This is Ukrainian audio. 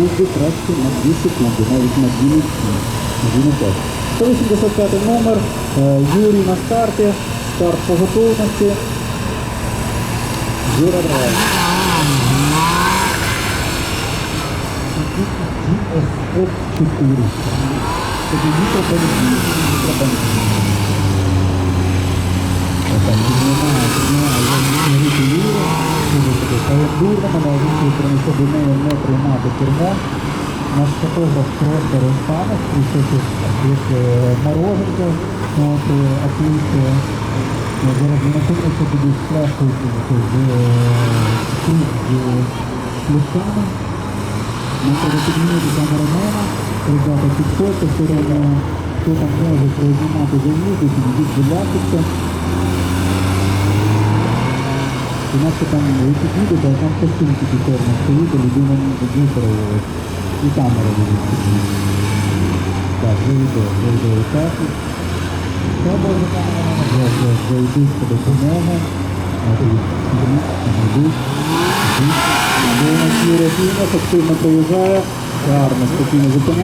би краще на 2 секунди, навіть на 2 минути. 185 номер, е, Юрій на старті, старт по готовності. Юра Драйв. GSF4. Це дійсно мене вирішив принесе до неї не приймати кермо. Наш фотограф просто розпанець, прийшов як е, мороженка, от, е, отлично. Зараз не наконеться буду спрашувати з плюсами. Ми треба підмінити камерамена, ребята підходьте, все одно, хто там може за нього, підійдіть, будь ласка. Інакше там ви підійдете, а там костюмки чорні стоїть, а людина не виправилась. І камера буде. Так. Що може камера? Зараз зайдуть по допомогу. Активно приїжджає, гарно, спокійно зупиняє.